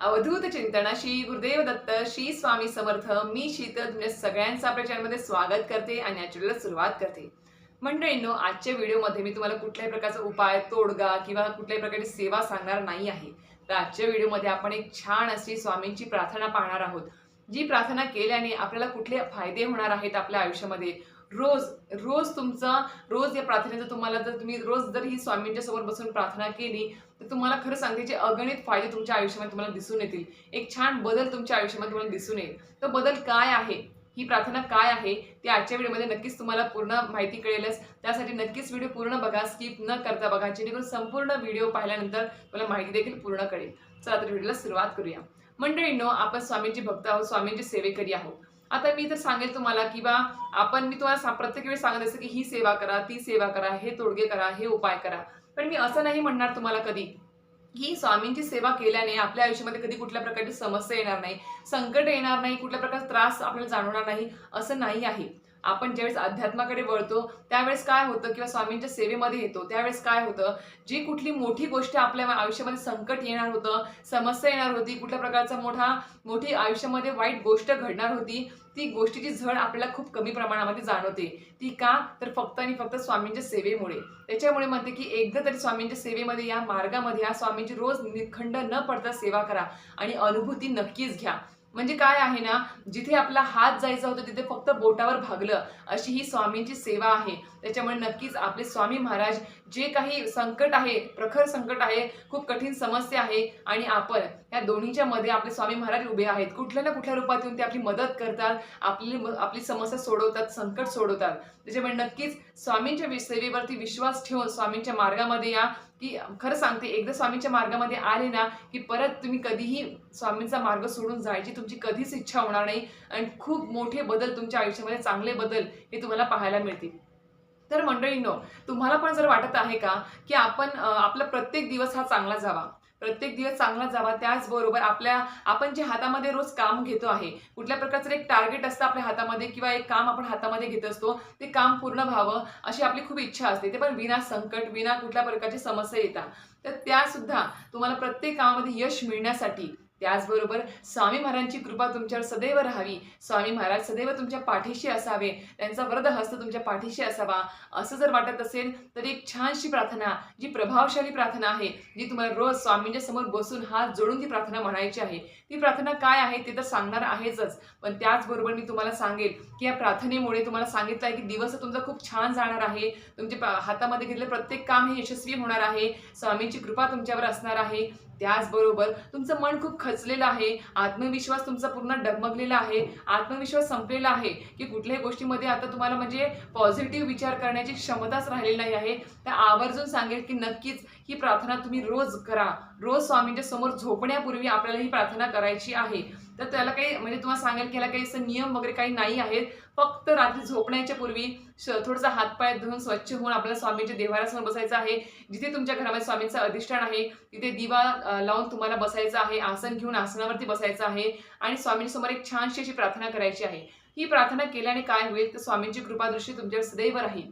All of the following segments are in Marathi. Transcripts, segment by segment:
अवधूत चिंतन श्री गुरुदेव दत्त श्री स्वामी समर्थ मी शीतल तुमच्या सगळ्यांचं प्रचारमध्ये स्वागत करते आणि आजच्या सुरुवात करते. मंडळींनो आजच्या व्हिडिओमध्ये मी तुम्हाला कुठल्याही प्रकारचा उपाय तोडगा किंवा कुठल्याही प्रकारची सेवा सांगणार नाही आहे. तर आजच्या व्हिडिओमध्ये आपण एक छान अशी स्वामींची प्रार्थना पाहणार आहोत. जी प्रार्थना केल्याने आपल्याला कुठले फायदे होणार आहेत आपल्या आयुष्यामध्ये? रोज रोज तुमचा रोज या प्रार्थनेचा तुम्हाला जर तुम्ही रोज जर ही स्वामींच्या समोर बसून प्रार्थना केली तर तुम्हाला खरं सांगते जे अगणित फायदे तुमच्या आयुष्यामध्ये तुम्हाला दिसून येतील. एक छान बदल तुमच्या आयुष्यामध्ये तुम्हाला दिसून येईल. तर बदल काय आहे? ही प्रार्थना काय आहे? ते आजच्या व्हिडिओमध्ये नक्कीच तुम्हाला पूर्ण माहिती कळेलच. त्यासाठी नक्कीच व्हिडिओ पूर्ण बघा स्किप न करता बघा जेणेकरून संपूर्ण व्हिडिओ पाहिल्यानंतर तुम्हाला माहिती देखील पूर्ण कळेल. चला तर व्हिडिओला सुरुवात करूया. मंडळींनो आपण स्वामींची भक्त आहोत स्वामींची सेवेकरी आहोत. आता मी तर सांगेल तुम्हाला की बा आपण मी तुम्हाला प्रत्येक वेळी सांगत असते की ही सेवा करा ती सेवा करा हे तोडगे करा हे उपाय करा. पण मी असं नाही म्हणणार तुम्हाला कधी ही स्वामींची सेवा केल्याने आपल्या आयुष्यामध्ये कधी कुठल्या प्रकारची समस्या येणार नाही संकट येणार नाही कुठल्या प्रकारचा त्रास आपल्याला जाणवणार नाही असं नाही आहे. आपण ज्यावेळेस अध्यात्माकडे वळतो त्यावेळेस काय होतं किंवा स्वामींच्या सेवेमध्ये येतो त्यावेळेस काय होतं? जी कुठली मोठी गोष्ट आपल्या आयुष्यामध्ये संकट येणार होतं समस्या येणार होती कुठल्या प्रकारचा मोठा मोठी आयुष्यामध्ये वाईट गोष्ट घडणार होती ती गोष्टीची झड आपल्याला खूप कमी प्रमाणामध्ये जाणवते. ती का? तर फक्त आणि फक्त स्वामींच्या सेवेमुळे. त्याच्यामुळे म्हणते की एकदा तरी स्वामींच्या सेवेमध्ये या मार्गामध्ये या स्वामींची रोज निखंड न पडता सेवा करा आणि अनुभूती नक्कीच घ्या. म्हणजे काय आहे ना जिथे आपला हात जायचा होता तिथे फक्त बोटावर भागलं अशी ही स्वामींची सेवा आहे. त्याच्यामुळे नक्कीच आपले स्वामी महाराज जे काही संकट आहे प्रखर संकट आहे खूप कठीण समस्या आहे आणि आपण या दोन्हीच्या मध्ये आपले स्वामी महाराज उभे आहेत. कुठल्या ना कुठल्या रूपात येऊन ते आपली मदत करतात आपली आपली समस्या सोडवतात संकट सोडवतात. त्याच्यामुळे म्हणजे नक्कीच स्वामींच्या सेवेवरती विश्वास ठेवून स्वामींच्या मार्गामध्ये या की खरं सांगते एकदा स्वामींच्या मार्गामध्ये आले ना की परत तुम्ही कधीही स्वामींचा मार्ग सोडून जायची तुमची कधीच इच्छा होणार नाही आणि खूप मोठे बदल तुमच्या आयुष्यामध्ये चांगले बदल हे तुम्हाला पाहायला मिळतील. तर मंडळींनो तुम्हाला पण जर वाटत आहे का की आपण आपला प्रत्येक दिवस हा चांगला जावा? प्रत्येक दिवस चांगला जावा. त्याचबरोबर आपल्या आपण जे हातामध्ये रोज काम घेतो आहे कुठल्या प्रकारचं एक टार्गेट असतं आपल्या हातामध्ये किंवा एक काम आपण हातामध्ये घेत असतो ते काम पूर्ण व्हावं अशी आपली खूप इच्छा असते. ते पण विना संकट विना कुठल्या प्रकारची समस्या येतात. तर त्या सुद्धा तुम्हाला प्रत्येक कामामध्ये यश मिळण्यासाठी त्याचबरोबर स्वामी महाराजांची कृपा तुमच्यावर सदैव राहावी. स्वामी महाराज सदैव तुमच्या पाठीशी असावे. त्यांचा वरद हस्त तुमच्या पाठीशी असावा. असं जर वाटत असेल तर एक छानशी प्रार्थना जी प्रभावशाली प्रार्थना आहे जी तुम्हाला रोज स्वामींच्या समोर बसून हात जोडून ती प्रार्थना म्हणायची आहे. ती प्रार्थना काय आहे ते तर सांगणार आहेच पण त्याचबरोबर मी तुम्हाला सांगेल की या प्रार्थनेमुळे तुम्हाला सांगितलं आहे की दिवस तुमचा खूप छान जाणार आहे. तुमचे हातामध्ये घेतलेलं प्रत्येक काम हे यशस्वी होणार आहे. स्वामींची कृपा तुमच्यावर असणार आहे. त्याचबरोबर तुमचं मन खूप खचलेलं आहे आत्मविश्वास तुमचा पूर्ण डगमगलेला आहे आत्मविश्वास संपलेला आहे की कुठल्याही गोष्टीमध्ये आता तुम्हाला म्हणजे पॉझिटिव्ह विचार करण्याची क्षमताच राहिलेली नाही आहे. तर आवर्जून सांगेल की नक्कीच ही प्रार्थना तुम्ही रोज करा. रोज स्वामींच्या समोर झोपण्यापूर्वी आपल्याला ही प्रार्थना करायची आहे. तर त्याला काही म्हणजे तुम्हाला सांगेल की याला काही असं नियम वगैरे काही नाही आहेत. फक्त रात्री झोपण्याच्या पूर्वी श- थोडासा हातपाय धुवून स्वच्छ होऊन आपल्याला स्वामींच्या देवारासमोर बसायचं आहे. जिथे तुमच्या घरामध्ये स्वामींचं अधिष्ठान आहे तिथे दिवा लावून तुम्हाला बसायचं आहे आसन घेऊन आसनावरती बसायचं आहे आणि स्वामींसमोर एक छानशी अशी प्रार्थना करायची आहे. ही प्रार्थना केल्याने काय होईल? तर स्वामींची कृपादृष्टी तुमच्यावर सदैव राहील.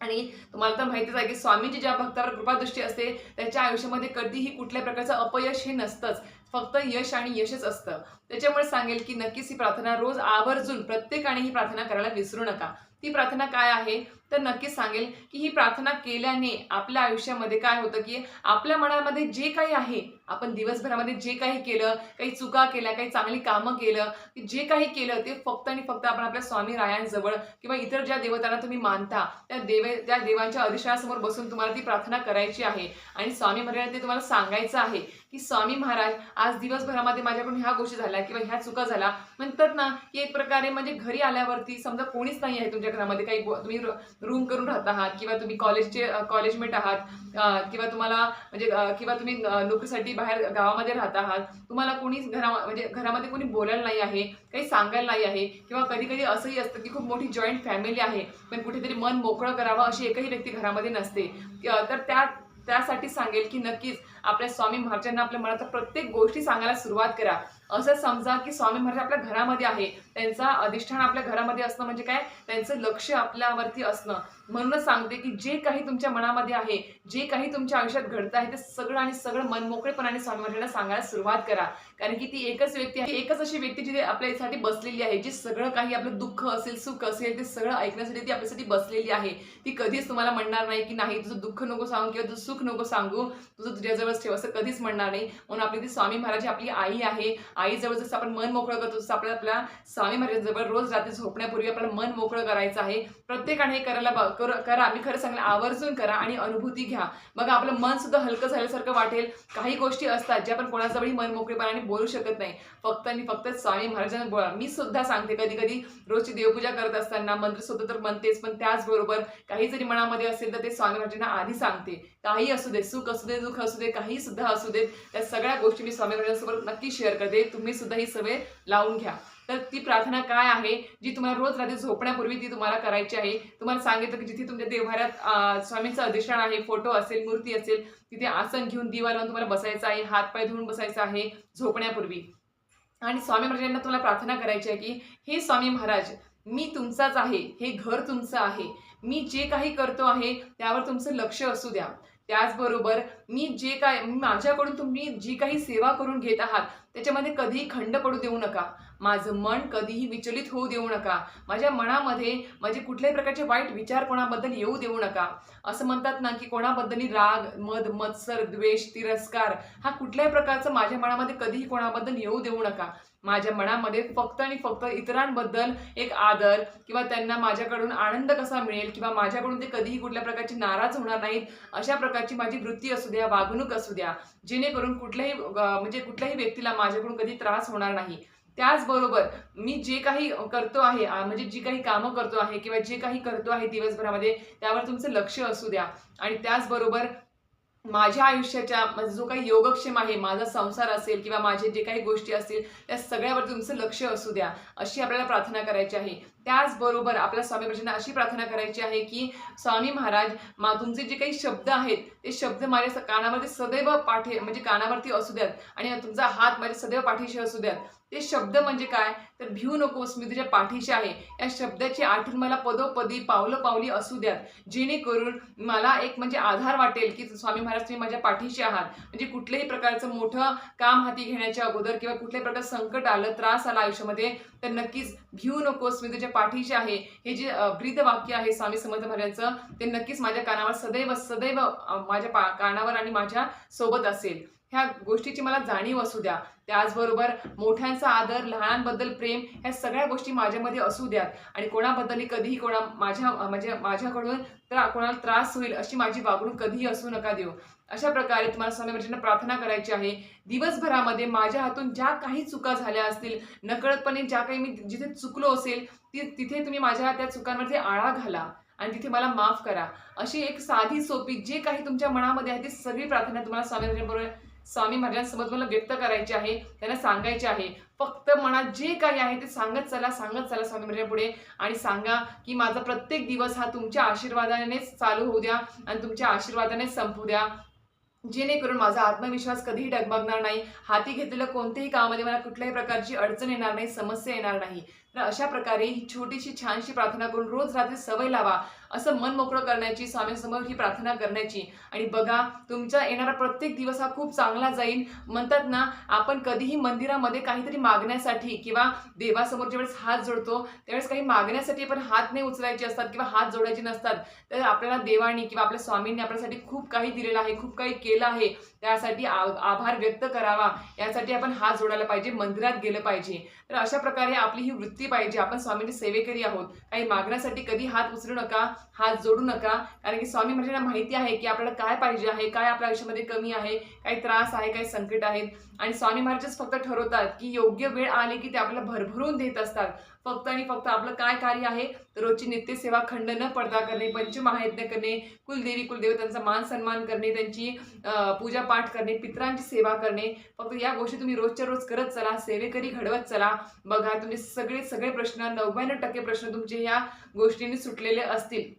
आणि तुम्हाला तर माहितीच आहे की स्वामींची ज्या भक्तावर कृपादृष्टी असते त्याच्या आयुष्यामध्ये कधीही कुठल्या प्रकारचं अपयश हे नसतंच. फक्त यश आणि यशच असतं. त्याच्यामुळे सांगेल की नक्कीच ही प्रार्थना रोज आवर्जून प्रत्येकाने ही प्रार्थना करायला विसरू नका. ती प्रार्थना काय आहे? तर नक्कीच सांगेल की ही प्रार्थना केल्याने आपल्या आयुष्यामध्ये काय होतं की आपल्या मनामध्ये जे काही आहे आपण दिवसभरामध्ये जे काही केलं काही चुका केल्या काही चांगली कामं केलं की जे काही केलं ते फक्त आणि फक्त आपण आपल्या स्वामी रायांजवळ किंवा इतर ज्या देवतांना तुम्ही मानता त्या देवे त्या देवांच्या अधिष्ठानासमोर बसून तुम्हाला ती प्रार्थना करायची आहे. आणि स्वामी महाराजांना ते तुम्हाला सांगायचं आहे की स्वामी महाराज आज दिवसभरामध्ये माझ्याकडून ह्या गोष्टी झाल्या किंवा ह्या चुका झाल्या. म्हणतात ना की एक प्रकारे म्हणजे घरी आल्यावरती समजा कोणीच नाही आहे तुमच्या घरामध्ये काही तुम्ही रूम करून राहत आहात किंवा तुम्ही कॉलेजचे कॉलेजमेट आहात किंवा तुम्हाला म्हणजे किंवा तुम्ही नोकरीसाठी बाहेर गावामध्ये राहत आहात तुम्हाला कोणीच घरा म्हणजे घरामध्ये कोणी बोलायला नाही आहे काही सांगायला नाही आहे किंवा कधी कधी असंही असतं की खूप मोठी जॉईंट फॅमिली आहे पण कुठेतरी मन मोकळं करावं अशी एकही व्यक्ती घरामध्ये नसते. तर त्या त्यासाठी सांगेल की नक्कीच आपल्या स्वामी महाराजांना आपल्या मनात प्रत्येक गोष्टी सांगायला सुरुवात करा. असं समजा की स्वामी महाराज आपल्या घरामध्ये आहे त्यांचा अधिष्ठान आपल्या घरामध्ये असणं म्हणजे काय? त्यांचं लक्ष आपल्यावरती असणं. म्हणूनच सांगते की जे काही तुमच्या मनामध्ये आहे जे काही तुमच्या आयुष्यात घडतं आहे ते सगळं आणि सगळं मनमोकळेपणाने स्वामी महाराजांना सांगायला सुरुवात करा. कारण की ती एकच व्यक्ती आहे एकच अशी व्यक्ती जी आपल्यासाठी बसलेली आहे जी सगळं काही आपलं दुःख असेल सुख असेल ते सगळं ऐकण्यासाठी ती आपल्यासाठी बसलेली आहे. ती कधीच तुम्हाला म्हणणार नाही की नाही तुझं दुःख नको सांगू किंवा तुझं सुख नको सांगू तुझं तुझ्याजवळच ठेव असं कधीच म्हणणार नाही. म्हणून आपली ती स्वामी महाराज आपली आई आहे. आईजवळ जसं आपण मन मोकळं करतो तसं आपल्याला आपल्या स्वामी महाराजांजवळ रोज रात्री झोपण्यापूर्वी आपल्याला मन मोकळं करायचं आहे. प्रत्येकाने हे करायला कर- करा. मी खरं सांगेल आवर्जून करा आणि अनुभूती घ्या. बघा आपलं मन सुद्धा हलकं झाल्यासारखं वाटेल. काही गोष्टी असतात ज्या आपण कोणाजवळही मन मोकळेपणाने बोलू शकत नाही. फक्त आणि फक्त स्वामी महाराजांना बोला. मी सुद्धा सांगते कधी कधी रोजची देवपूजा करत असताना मंत्र सुद्धा तर म्हणतेच पण त्याचबरोबर काही जरी मनामध्ये असेल तर ते स्वामी महाराजांना आधी सांगते. काही असू दे सुख असू दे दुःख असू दे काही सुद्धा असू देत त्या सगळ्या गोष्टी मी स्वामी महाराजांसोबत नक्की शेअर करते. तुम्ही सुद्धा ही सवय लावून घ्या. तर ती प्रार्थना काय आहे? जी तुम्हाला रोज रात्री झोपण्यापूर्वी ती तुम्हाला करायची आहे. तुम्हाला सांगितलं की जिथे तुमच्या देवघरात स्वामींचं अधिष्ठान आहे फोटो असेल मूर्ती असेल तिथे आसन घेऊन दिवा लावून तुम्हाला बसायचं आहे हातपाय धुवून बसायचं आहे झोपण्यापूर्वी. आणि स्वामी महाराजांना तुम्हाला प्रार्थना करायची आहे की हे स्वामी महाराज मी तुमचाच आहे हे घर तुमचं आहे. मी जे काही करतो आहे त्यावर तुमचं लक्ष असू द्या. त्याचबरोबर मी जे काय माझ्याकडून तुम्ही जी काही सेवा करून घेत आहात त्याच्यामध्ये कधीही खंड पडू देऊ नका. माझं मन कधीही विचलित होऊ देऊ नका. माझ्या मनामध्ये म्हणजे कुठल्याही प्रकारचे वाईट विचार कोणाबद्दल येऊ देऊ नका. असं म्हणतात ना की कोणाबद्दल राग मद मत्सर द्वेष तिरस्कार हा कुठल्याही प्रकारचं माझ्या मनामध्ये कधीही कोणाबद्दल येऊ देऊ नका. माझ्या मनामध्ये फक्त आणि फक्त इतरांबद्दल एक आदर किंवा त्यांना माझ्याकडून आनंद कसा मिळेल किंवा माझ्याकडून ते कधीही कुठल्या प्रकारचे नाराज होणार नाहीत अशा प्रकारची माझी वृत्ती असू द्या वागणूक असू द्या. जेणेकरून कुठल्याही म्हणजे कुठल्याही व्यक्तीला माझ्याकडून कधी त्रास होणार नाही. त्याचबरोबर मी जे काही करतो आहे म्हणजे जी काही कामं करतो आहे किंवा जे काही करतो आहे दिवसभरामध्ये त्यावर तुमचं लक्ष असू द्या. आणि त्याचबरोबर माझ्या आयुष्याच्या माझा जो काही योगक्षेम आहे माझा संसार असेल किंवा माझे जे काही गोष्टी असतील त्या सगळ्यावर तुमचं लक्ष असू द्या अशी आपल्याला प्रार्थना करायची आहे. त्याचबरोबर आपल्या स्वामी महाराजांना अशी प्रार्थना करायची आहे की स्वामी महाराज मा तुमचे जे काही शब्द आहेत ते शब्द माझ्या कानावरती सदैव पाठे म्हणजे कानावरती असू द्यात आणि तुमचा हात माझ्या सदैव पाठीशी असू द्यात. ते शब्द म्हणजे काय? तर भिऊ नकोस मी तुझ्या पाठीशी आहे. या शब्दाची आठवण मला पदोपदी पावलं पावली असू द्यात. जेणेकरून मला एक म्हणजे आधार वाटेल की स्वामी महाराज तुम्ही माझ्या पाठीशी आहात. म्हणजे कुठल्याही प्रकारचं मोठं काम हाती घेण्याच्या अगोदर किंवा कुठल्याही प्रकारचं संकट आलं त्रास आला आयुष्यामध्ये तर नक्कीच भिऊ नकोस मी तुझ्या पाठीशी आहे. हे जे ब्रीद वाक्य आहे स्वामी समर्थ महाराजांचं ते नक्कीच माझ्या कानावर सदैव सदैव माझ्या पा कानावर आणि माझ्या सोबत असेल. ह्या गोष्टीची मला जाणीव असू द्या. त्याचबरोबर मोठ्यांचा आदर लहानांबद्दल प्रेम ह्या सगळ्या गोष्टी माझ्यामध्ये असू द्यात. आणि कोणाबद्दलही कधीही कोणा माझ्या म्हणजे माझ्याकडून त्रा कोणाला त्रास होईल अशी माझी वागणूक कधीही असू नका देऊ. अशा प्रकारे तुम्हाला स्वामी प्रार्थना करायची आहे. दिवसभरामध्ये माझ्या हातून ज्या काही चुका झाल्या असतील नकळतपणे ज्या काही मी जिथे चुकलो असेल ती तिथे तुम्ही माझ्या त्या चुकांवरती आळा घाला आणि तिथे मला माफ करा. अशी एक साधी सोपी जे काही तुमच्या मनामध्ये आहे ती सगळी प्रार्थना तुम्हाला स्वामी स्वामी महाराजांसमोर मला व्यक्त करायचे आहे त्यांना सांगायचे आहे. फक्त मनात जे काही आहे ते सांगत चला सांगत चला स्वामी महाराजांपुढे आणि सांगा की माझा प्रत्येक दिवस हा तुमच्या आशीर्वादानेच चालू होऊ द्या आणि तुमच्या आशीर्वादानेच संपू द्या. जेणेकरून माझा आत्मविश्वास कधीही डगमगणार नाही. हाती घेतलेल्या कोणत्याही कामामध्ये मला कुठल्याही प्रकारची अडचण येणार नाही समस्या येणार नाही. अशा प्रकारे ही छोटीशी छानशी प्रार्थना करून रोज रात्री सवय लावा. असं मन मोकळं करण्याची स्वामींसमोर ही प्रार्थना करण्याची. आणि बघा तुमचा येणारा प्रत्येक दिवस हा खूप चांगला जाईल. म्हणतात ना आपण कधीही मंदिरामध्ये काहीतरी मागण्यासाठी किंवा देवासमोर ज्यावेळेस हात जोडतो त्यावेळेस काही मागण्यासाठी पण हात नाही उचलायचे असतात किंवा हात जोडायचे नसतात. तर आपल्याला देवानी किंवा आपल्या स्वामींनी आपल्यासाठी खूप काही दिलेलं आहे खूप काही केलं आहे. त्यासाठी आभार व्यक्त करावा. यासाठी आपण हात जोडायला पाहिजे मंदिरात गेलं पाहिजे. तर अशा प्रकारे आपली ही वृत्ती पाहिजे. आपण स्वामींचे सेवेकरी आहोत. काही मागण्यासाठी कधी हात उचलू नका हात जोडू नका. कारण की स्वामी म्हणजे महाराजांना माहिती आहे की आपल्याला काय पाहिजे आहे काय आपल्या आयुष्यामध्ये कमी आहे काही त्रास आहे काही संकट आहेत. आणि स्वामी महाराजच फक्त ठरवतात की योग्य वेळ आली की ते आपल्याला भरभरून देत असतात. फक्त आणि फक्त आपलं काय कार्य आहे? तर रोजची नित्यसेवा खंड न पडता करणे पंचमहायज्ञ करणे कुलदेवी कुलदेवतांचा मान सन्मान करणे त्यांची पूजा पाठ करणे पित्रांची सेवा करणे. फक्त या गोष्टी तुम्ही रोजच्या रोज करत चला सेवेकरी घडवत चला. बघा तुम्ही सगळे सगळे प्रश्न नव्याण्णव टक्के प्रश्न तुमचे ह्या गोष्टींनी सुटलेले असतील.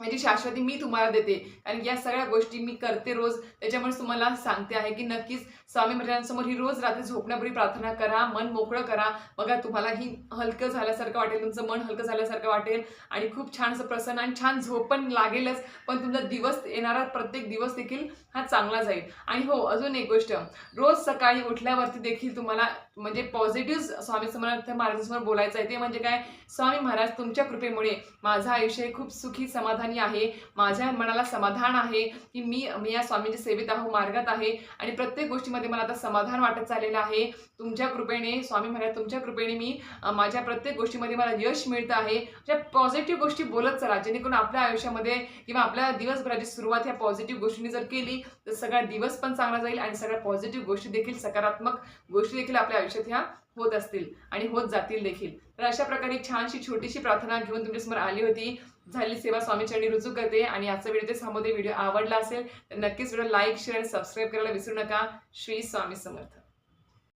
म्हणजे शाश्वती मी तुम्हाला देते. कारण या सगळ्या गोष्टी मी करते रोज. त्याच्यामुळे तुम्हाला सांगते आहे की नक्कीच स्वामी महाराजांसमोर ही रोज रात्री झोपण्यापूर्वी प्रार्थना करा मन मोकळं करा. बघा तुम्हाला ही हलकं झाल्यासारखं वाटेल तुमचं मन हलकं झाल्यासारखं वाटेल. आणि खूप छान असं प्रसन्न आणि छान झोप पण लागेलच. पण तुमचा दिवस येणारा प्रत्येक दिवस देखील हा चांगला जाईल. आणि हो अजून एक गोष्ट. रोज सकाळी उठल्यावरती देखील तुम्हाला म्हणजे पॉझिटिव्ह स्वामी समर्थ महाराजांसमोर बोलायचं आहे. ते म्हणजे काय? स्वामी महाराज तुमच्या कृपेमुळे माझं आयुष्य खूप सुखी समाधान आहे माझ्या मनाला समाधान आहे की मी मी या स्वामींच्या सेवेत आहो मार्गात आहे आणि प्रत्येक गोष्टीमध्ये मला आता समाधान वाटत चाललेलं आहे. तुमच्या कृपेने स्वामी महाराज तुमच्या कृपेने मी माझ्या प्रत्येक गोष्टीमध्ये मला यश मिळतं आहे. ज्या पॉझिटिव्ह गोष्टी बोलत चला जेणेकरून आपल्या आयुष्यामध्ये किंवा आपल्या दिवसभराची सुरुवात ह्या पॉझिटिव्ह गोष्टींनी जर केली तर सगळा दिवस पण चांगला जाईल आणि सगळ्या पॉझिटिव्ह गोष्टी देखील सकारात्मक गोष्टी देखील आपल्या आयुष्यात ह्या होत असतील आणि होत जातील देखील. तर अशा प्रकारे छानशी छोटीशी प्रार्थना घेऊन तुमच्यासमोर आली होती. झाली सेवा स्वामी रुजू करते आणि आजचा व्हिडिओ ते थांबवते व्हिडिओ आवडला असेल तर नक्कीच व्हिडिओ लाईक शेअर आणि सबस्क्राईब करायला विसरू नका. श्री स्वामी समर्थ.